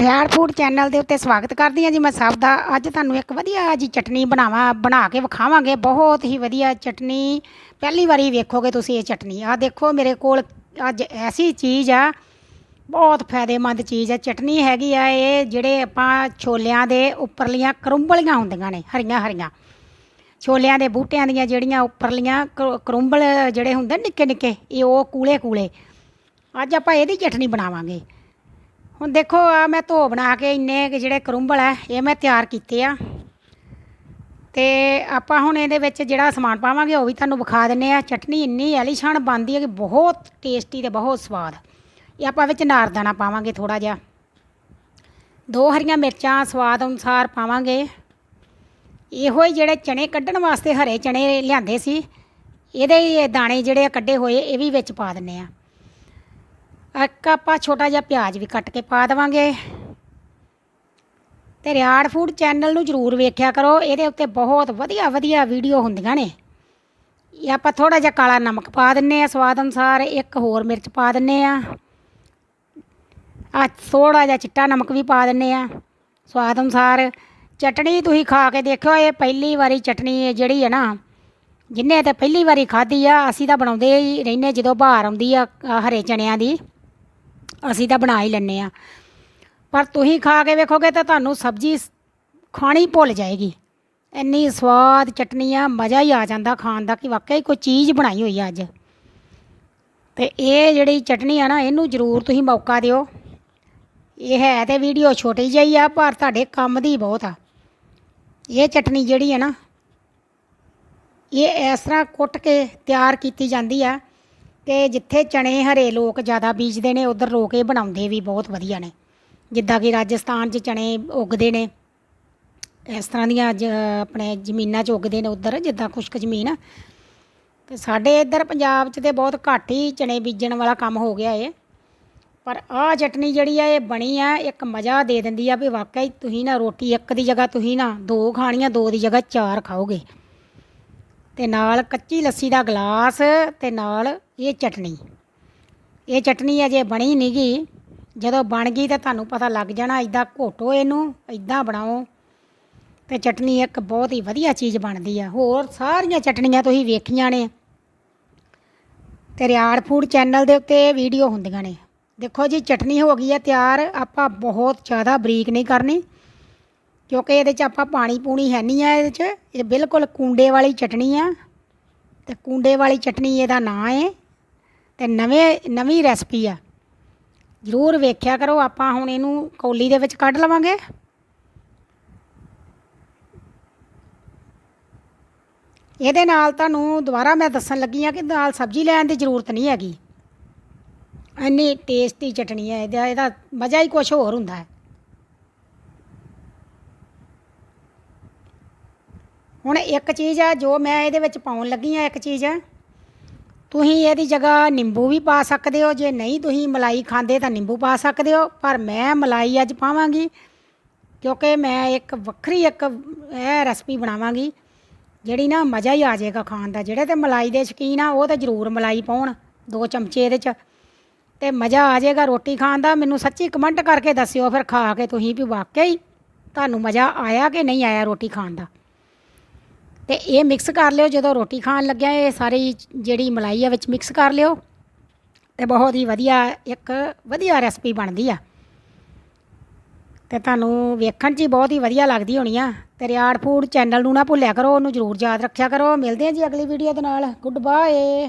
Riar food channel ਦੇ ਉੱਤੇ ਸਵਾਗਤ ਕਰਦੀ ਹਾਂ ਜੀ ਮੈਂ ਸਭ ਦਾ। ਅੱਜ ਤੁਹਾਨੂੰ ਇੱਕ ਵਧੀਆ ਜੀ ਚਟਨੀ ਬਣਾਵਾਂ, ਬਣਾ ਕੇ ਵਿਖਾਵਾਂਗੇ। ਬਹੁਤ ਹੀ ਵਧੀਆ ਚਟਨੀ। ਪਹਿਲੀ ਵਾਰੀ ਵੇਖੋਗੇ ਤੁਸੀਂ ਇਹ ਚਟਨੀ। ਆ ਦੇਖੋ, ਮੇਰੇ ਕੋਲ ਅੱਜ ਐਸੀ ਚੀਜ਼ ਆ, ਬਹੁਤ ਫਾਇਦੇਮੰਦ ਚੀਜ਼ ਆ। ਚਟਨੀ ਹੈਗੀ ਆ ਇਹ, ਜਿਹੜੇ ਆਪਾਂ ਛੋਲਿਆਂ ਦੇ ਉੱਪਰਲੀਆਂ ਕਰੁੰਬਲੀਆਂ ਹੁੰਦੀਆਂ ਨੇ, ਹਰੀਆਂ ਹਰੀਆਂ। ਛੋਲਿਆਂ ਦੇ ਬੂਟਿਆਂ ਦੀਆਂ ਜਿਹੜੀਆਂ ਉੱਪਰਲੀਆਂ ਕਰ- ਕਰੁੰਬਲ ਜਿਹੜੇ ਹੁੰਦੇ ਨਿੱਕੇ ਨਿੱਕੇ, ਇਹ ਉਹ ਕੂਲੇ ਕੂਲੇ ਅੱਜ ਆਪਾਂ ਇਹਦੀ ਚਟਨੀ ਬਣਾਵਾਂਗੇ। ਹੁਣ ਦੇਖੋ, ਆ ਮੈਂ ਧੋ ਬਣਾ ਕੇ ਇੰਨੇ ਜਿਹੜੇ ਕਰੁੰਬਲ ਹੈ ਇਹ ਮੈਂ ਤਿਆਰ ਕੀਤੇ ਆ। ਤੇ ਆਪਾਂ ਹੁਣ ਇਹਦੇ ਵਿੱਚ ਜਿਹੜਾ ਸਮਾਨ ਪਾਵਾਂਗੇ, ਉਹ ਵੀ ਤੁਹਾਨੂੰ ਵਿਖਾ ਦਿੰਨੇ ਆ। ਚਟਨੀ ਇੰਨੀ ਐਲੀਸ਼ਾਨ ਬਣਦੀ ਹੈ ਕਿ ਬਹੁਤ ਟੇਸਟੀ ਤੇ ਬਹੁਤ ਸਵਾਦ। ਇਹ ਆਪਾਂ ਵਿੱਚ ਨਾਰਦਾਣਾ ਪਾਵਾਂਗੇ ਥੋੜਾ ਜਿਹਾ। ਦੋ ਹਰੀਆਂ ਮਿਰਚਾਂ ਸਵਾਦ ਅਨੁਸਾਰ ਪਾਵਾਂਗੇ। ਇਹੋ ਹੀ ਜਿਹੜੇ ਚਣੇ ਕੱਢਣ ਵਾਸਤੇ ਹਰੇ ਚਣੇ ਲਿਆਂਦੇ ਸੀ, ਇਹਦੇ ਹੀ ਦਾਣੇ ਜਿਹੜੇ ਆ ਕੱਢੇ ਹੋਏ, ਇਹ ਵੀ ਵਿੱਚ ਪਾ ਦਿੰਨੇ ਆ। ਇੱਕ ਆਪਾਂ ਛੋਟਾ ਜਿਹਾ ਪਿਆਜ਼ ਵੀ ਕੱਟ ਕੇ ਪਾ ਦੇਵਾਂਗੇ। ਤੇ ਰਿਆੜ ਫੂਡ ਚੈਨਲ ਨੂੰ ਜਰੂਰ ਵੇਖਿਆ ਕਰੋ, ਇਹਦੇ ਉੱਤੇ ਬਹੁਤ ਵਧੀਆ ਵਧੀਆ ਵੀਡੀਓ ਹੁੰਦੀਆਂ ਨੇ। ਇਹ ਆਪਾਂ ਥੋੜਾ ਜਿਹਾ ਕਾਲਾ ਨਮਕ ਪਾ ਦਿੰਨੇ ਆ, ਸਵਾਦ ਅਨੁਸਾਰ ਇੱਕ ਹੋਰ ਮਿਰਚ ਪਾ ਦਿੰਨੇ ਆ। ਆ ਥੋੜਾ ਜਿਹਾ ਚਿੱਟਾ ਨਮਕ ਵੀ ਪਾ ਦਿੰਨੇ ਆ, ਸਵਾਦ ਅਨੁਸਾਰ। ਚਟਣੀ ਤੁਸੀਂ ਖਾ ਕੇ ਦੇਖਿਓ, ਇਹ ਪਹਿਲੀ ਵਾਰੀ ਚਟਣੀ ਹੈ ਜਿਹੜੀ ਹੈ ਨਾ, ਜਿੰਨੇ ਤੇ ਪਹਿਲੀ ਵਾਰੀ ਖਾਧੀ ਆ, ਅਸੀਂ ਤਾਂ ਬਣਾਉਂਦੇ ਹੀ ਰਹਿੰਦੇ ਜਦੋਂ ਬਾਹਰ ਆਉਂਦੀ ਆ ਹਰੇ ਚਣਿਆਂ ਦੀ। ਅਸੀਂ ਤਾਂ ਬਣਾ ਹੀ ਲੈਂਦੇ ਆ ਪਰ ਤੁਸੀਂ ਖਾ ਕੇ ਵੇਖੋਗੇ ਤਾਂ ਤੁਹਾਨੂੰ ਸਬਜ਼ੀ ਖਾਣੀ ਭੁੱਲ ਜਾਏਗੀ। ਇੰਨੀ ਸਵਾਦ ਚਟਨੀ ਆ ਮਜ਼ਾ ਹੀ ਆ ਜਾਂਦਾ ਖਾਣ ਦਾ ਕਿ ਵਾਕਈ ਕੋਈ ਚੀਜ਼ ਬਣਾਈ ਹੋਈ ਆ ਅੱਜ। ਤੇ ਇਹ ਜਿਹੜੀ ਚਟਨੀ ਆ ਨਾ, ਇਹਨੂੰ ਜ਼ਰੂਰ ਤੁਸੀਂ ਮੌਕਾ ਦਿਓ। ਇਹ ਹੈ ਤੇ ਵੀਡੀਓ ਛੋਟੀ ਜਿਹੀ ਆ, ਪਰ ਤੁਹਾਡੇ ਕੰਮ ਦੀ ਬਹੁਤ ਆ। ਇਹ ਚਟਨੀ ਜਿਹੜੀ ਹੈ ਨਾ, ਇਹ ਇਸ ਤਰ੍ਹਾਂ ਕੁੱਟ ਕੇ ਤਿਆਰ ਕੀਤੀ ਜਾਂਦੀ ਆ। ਕਿ ਜਿੱਥੇ ਚਣੇ ਹਰੇ ਲੋਕ ਜ਼ਿਆਦਾ ਬੀਜਦੇ ਨੇ, ਉਧਰ ਲੋਕ ਇਹ ਬਣਾਉਂਦੇ ਵੀ ਬਹੁਤ ਵਧੀਆ ਨੇ। ਜਿੱਦਾਂ ਕਿ ਰਾਜਸਥਾਨ 'ਚ ਚਣੇ ਉੱਗਦੇ ਨੇ, ਇਸ ਤਰ੍ਹਾਂ ਦੀਆਂ ਜ- ਆਪਣੇ ਜ਼ਮੀਨਾਂ 'ਚ ਉੱਗਦੇ ਨੇ ਉਧਰ, ਜਿੱਦਾਂ ਖੁਸ਼ਕ ਜ਼ਮੀਨ। ਆ ਤੇ ਸਾਡੇ ਇੱਧਰ ਪੰਜਾਬ 'ਚ ਤੇ ਬਹੁਤ ਘੱਟ ਹੀ ਚਣੇ ਬੀਜਣ ਵਾਲਾ ਕੰਮ ਹੋ ਗਿਆ ਏ ਪਰ ਆਹ ਚਟਨੀ ਜਿਹੜੀ ਆ, ਇਹ ਬਣੀ ਆ, ਇੱਕ ਮਜ਼ਾ ਦੇ ਦਿੰਦੀ ਆ ਵੀ ਵਾਕਈ ਤੁਸੀਂ ਨਾ ਰੋਟੀ ਇੱਕ ਦੀ ਜਗ੍ਹਾ ਤੁਸੀਂ ਨਾ ਦੋ ਖਾਣੀਆਂ, ਦੋ ਦੀ ਜਗ੍ਹਾ ਚਾਰ ਖਾਓਗੇ। ਤੇ ਨਾਲ ਕੱਚੀ ਲੱਸੀ ਦਾ ਗਲਾਸ ਤੇ ਨਾਲ ਇਹ ਚਟਨੀ। ਇਹ ਚਟਨੀ ਅਜੇ ਬਣੀ ਨਹੀਂ ਗੀ। ਜਦੋਂ ਬਣ ਗਈ ਤਾਂ ਤੁਹਾਨੂੰ ਪਤਾ ਲੱਗ ਜਾਣਾ ਇਦਾਂ ਘੋਟੋ ਇਹਨੂੰ ਇਦਾਂ ਬਣਾਓ। ਤੇ ਚਟਨੀ ਇੱਕ ਬਹੁਤ ਹੀ ਵਧੀਆ ਚੀਜ਼ ਬਣਦੀ ਆ। ਹੋਰ ਸਾਰੀਆਂ ਚਟਨੀਆਂ ਤੁਸੀਂ ਵੇਖੀਆਂ ਨੇ। ਤੇ ਰਿਆੜ ਫੂਡ ਚੈਨਲ ਦੇ ਉੱਤੇ ਵੀਡੀਓ ਹੁੰਦੀਆਂ ਨੇ। ਦੇਖੋ ਜੀ, ਚਟਨੀ ਹੋ ਗਈ ਹੈ ਤਿਆਰ। ਆਪਾਂ ਬਹੁਤ ਜ਼ਿਆਦਾ ਬਰੀਕ ਨਹੀਂ ਕਰਨੀ। ਕਿਉਂਕਿ ਇਹਦੇ 'ਚ ਆਪਾਂ ਪਾਣੀ ਪੂਣੀ ਹੈ ਨਹੀਂ ਆ ਇਹਦੇ 'ਚ। ਇਹ ਬਿਲਕੁਲ ਕੁੰਡੇ ਵਾਲੀ ਚਟਣੀ ਆ। ਤੇ ਕੁੰਡੇ ਵਾਲੀ ਚਟਨੀ ਇਹਦਾ ਨਾਂ ਹੈ ਤੇ ਨਵੇਂ, ਨਵੀਂ ਰੈਸਪੀ ਆ। ਜ਼ਰੂਰ ਵੇਖਿਆ ਕਰੋ, ਆਪਾਂ ਹੁਣ ਇਹਨੂੰ ਕੌਲੀ ਦੇ ਵਿੱਚ ਕੱਢ ਲਵਾਂਗੇ। ਇਹਦੇ ਨਾਲ ਤੁਹਾਨੂੰ ਦੁਬਾਰਾ ਮੈਂ ਦੱਸਣ ਲੱਗੀ ਆ ਕਿ ਨਾਲ ਸਬਜ਼ੀ ਲੈਣ ਦੀ ਜ਼ਰੂਰਤ ਨਹੀਂ ਹੈਗੀ। ਇੰਨੀ ਟੇਸਟੀ ਚਟਣੀ ਹੈ ਇਹਦਾ ਇਹਦਾ ਮਜ਼ਾ ਹੀ ਕੁਝ ਹੋਰ ਹੁੰਦਾ ਹੈ। ਹੁਣ ਇੱਕ ਚੀਜ਼ ਆ, ਜੋ ਮੈਂ ਇਹਦੇ ਵਿੱਚ ਪਾਉਣ ਲੱਗੀ ਆ ਇੱਕ ਚੀਜ਼। ਤੁਸੀਂ ਇਹਦੀ ਜਗ੍ਹਾ ਨਿੰਬੂ ਵੀ ਪਾ ਸਕਦੇ ਹੋ, ਜੇ ਨਹੀਂ ਤੁਸੀਂ ਮਲਾਈ ਖਾਂਦੇ ਤਾਂ ਨਿੰਬੂ ਪਾ ਸਕਦੇ ਹੋ, ਪਰ ਮੈਂ ਮਲਾਈ ਅੱਜ ਪਾਵਾਂਗੀ, ਕਿਉਂਕਿ ਮੈਂ ਇੱਕ ਵੱਖਰੀ ਇੱਕ ਇਹ ਰੈਸਪੀ ਬਣਾਵਾਂਗੀ, ਜਿਹੜੀ ਨਾ ਮਜ਼ਾ ਹੀ ਆ ਜਾਏਗਾ ਖਾਣ ਦਾ। ਜਿਹੜੇ ਤੇ ਮਲਾਈ ਦੇ ਸ਼ੌਕੀਨ ਆ, ਉਹ ਤਾਂ ਜ਼ਰੂਰ ਮਲਾਈ ਪਾਉਣ, ਦੋ ਚਮਚੇ ਇਹਦੇ 'ਚ। ਤੇ ਮਜ਼ਾ ਆ ਜਾਏਗਾ ਰੋਟੀ ਖਾਣ ਦਾ, ਮੈਨੂੰ ਸੱਚੀ ਕਮੈਂਟ ਕਰਕੇ ਦੱਸਿਓ, ਫਿਰ ਖਾ ਕੇ ਤੁਸੀਂ ਵੀ ਵਾਕਈ ਤੁਹਾਨੂੰ ਮਜ਼ਾ ਆਇਆ ਕਿ ਨਹੀਂ ਆਇਆ ਰੋਟੀ ਖਾਣ ਦਾ। ਤੇ ਇਹ ਮਿਕਸ ਕਰ ਲਿਓ, ਜਦੋਂ ਰੋਟੀ ਖਾਣ ਲੱਗਿਆ, ਇਹ ਸਾਰੀ ਜਿਹੜੀ ਮਲਾਈ ਆ ਵਿੱਚ ਮਿਕਸ ਕਰ ਲਿਓ ਤੇ ਬਹੁਤ ਹੀ ਵਧੀਆ ਇੱਕ ਵਧੀਆ ਰੈਸਪੀ ਬਣਦੀ ਆ। ਤੇ ਤੁਹਾਨੂੰ ਵੇਖਣ 'ਚ ਹੀ ਬਹੁਤ ਹੀ ਵਧੀਆ ਲੱਗਦੀ ਹੋਣੀ ਆ। ਤੇ ਰਿਆੜ ਫੂਡ ਚੈਨਲ ਨੂੰ ਨਾ ਭੁੱਲਿਆ ਕਰੋ, ਉਹਨੂੰ ਜ਼ਰੂਰ ਯਾਦ ਰੱਖਿਆ ਕਰੋ। ਮਿਲਦੇ ਹਾਂ ਜੀ ਅਗਲੀ ਵੀਡੀਓ ਦੇ ਨਾਲ। Good bye